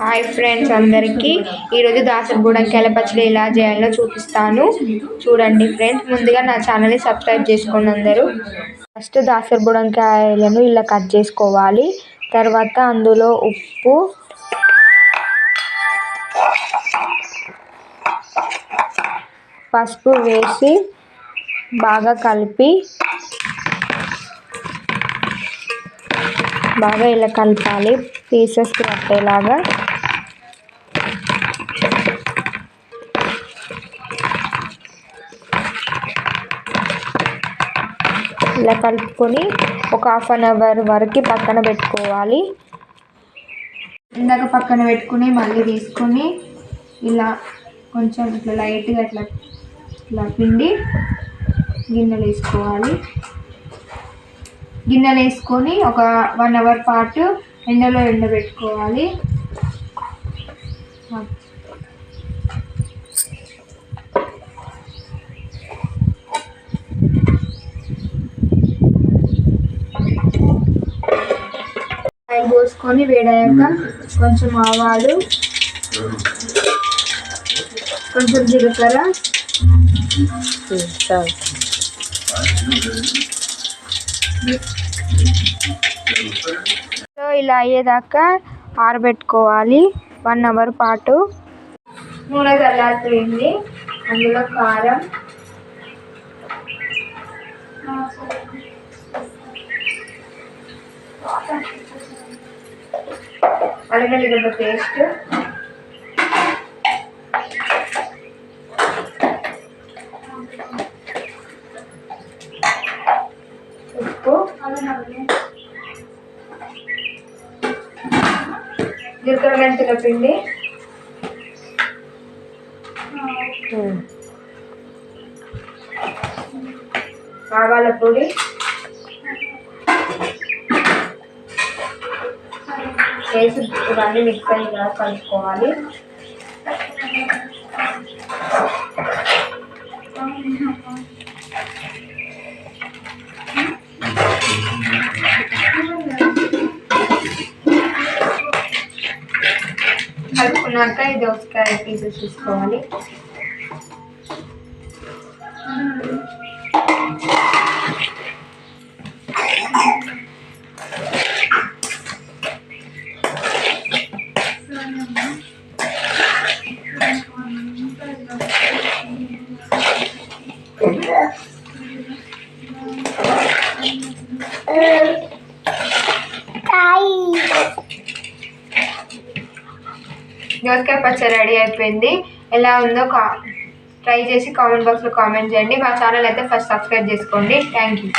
Hi friends అందరికీ. ఈరోజు దాసరి బుడంకాయల పచ్చడి ఎలా చేయాలో చూపిస్తాను. చూడండి ఫ్రెండ్స్ ముందుగా నా ఛానల్ని సబ్స్క్రైబ్ చేసుకోండి అందరూ. ఫస్ట్ దాసరి కాయలను ఇలా కట్ చేసుకోవాలి. తర్వాత అందులో ఉప్పు. పసుపు వేసి బాగా కలిపి బాగా ఇలా కలపాలి. పీసెస్కి పట్టేలాగా. ఇలా కలుపుకొని ఒక హాఫ్ అన్ అవర్ వరకు పక్కన పెట్టుకోవాలి. ఇందాక పక్కన పెట్టుకుని మళ్ళీ తీసుకొని ఇలా కొంచెం ఇట్లా లైట్గా ఇట్లా ఇట్లా పిండి గిన్నెలు వేసుకోవాలి. గిన్నెలు వేసుకొని ఒక వన్ అవర్ పాటు ఎండలో ఎండబెట్టుకోవాలి. ఆయిల్ పోసుకొని వేడయ్యాక కొంచెం ఆవాలు కొంచెం జీలకర్ర. సో ఇలా అయ్యేదాకా ఆరబెట్టుకోవాలి. వన్ అవర్ పాటు. నూనె చల్లారిపోయింది అందులో కారం. అల్లగడ్డ పేస్ట్. జీలకర్ర మెంతుల పిండి ఆవాల పొడి. వేసి ఇవన్నీ మిక్స్ అయ్యేలా కలుపుకోవాలి. కలుపుకున్నాక ఈ దోసకాయ పీసెస్ తీసుకోవాలి దోసకాయ పచ్చడి రెడీ అయిపోయింది. ఎలా ఉందో కా ట్రై చేసి కామెంట్ బాక్స్లో కామెంట్ చేయండి. మా ఛానల్ అయితే ఫస్ట్ సబ్స్క్రైబ్ చేసుకోండి. Thank you